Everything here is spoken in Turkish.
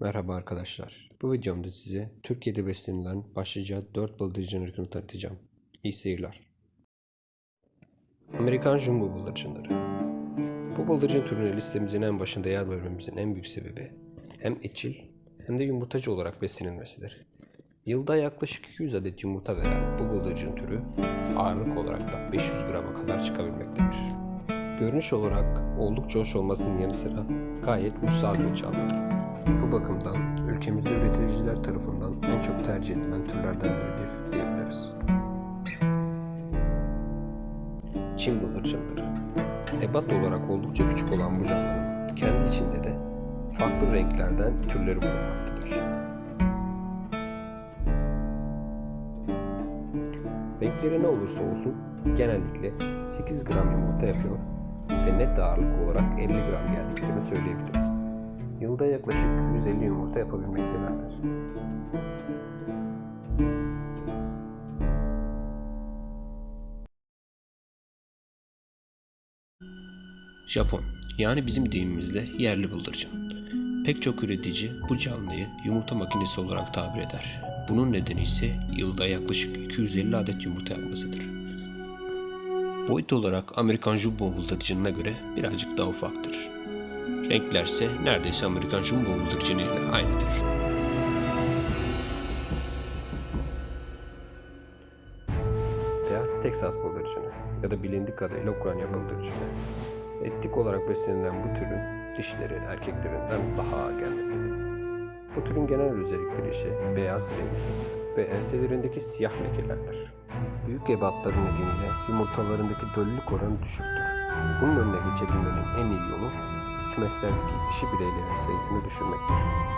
Merhaba arkadaşlar. Bu videomda size Türkiye'de beslenilen başlıca 4 bıldırcın ırkını tanıtacağım. İyi seyirler. Amerikan Jumbo bıldırcınları. Bu bıldırcın türüne listemizin en başında yer vermemizin en büyük sebebi hem etçil hem de yumurtacı olarak beslenilmesidir. Yılda yaklaşık 200 adet yumurta veren bu bıldırcın türü ağırlık olarak da 500 grama kadar çıkabilmektedir. Görünüş olarak oldukça hoş olmasının yanı sıra gayet müsait bir canlıdır. Bu bakımdan ülkemizde üreticiler tarafından en çok tercih edilen türlerden biridir diyebiliriz. Çin bıldırcınları Ebat olarak oldukça küçük olan bu canlının kendi içinde de farklı renklerden türleri bulunmaktadır. Renkleri ne olursa olsun genellikle 8 gram yumurta yapıyor ve net ağırlık olarak 50 gram geldiklerini söyleyebiliriz. Yılda yaklaşık 150 yumurta yapabilmektelerdir. Japon yani bizim deyimimizle yerli bıldırcın. Pek çok üretici bu canlıyı yumurta makinesi olarak tabir eder. Bunun nedeni ise yılda yaklaşık 250 adet yumurta yapmasıdır. Boyut olarak Amerikan Jumbo bıldırcınına göre birazcık daha ufaktır. Renklerse neredeyse Amerikan Jumbo bıldırcını ile aynıdır. Beyaz Teksas bıldırcını ya da bilindik adıyla Ukrayna bıldırcını. Etnik olarak beslenilen bu türün dişleri erkeklerinden daha gelmektedir. Bu türün genel özellikleri ise beyaz rengi ve enselerindeki siyah lekelerdir. Büyük ebatları nedeniyle yumurtalarındaki döllülük oranı düşüktür. Bunun önüne geçebilmenin en iyi yolu kümeslerdeki dişi bireylerin sayısını düşürmektir.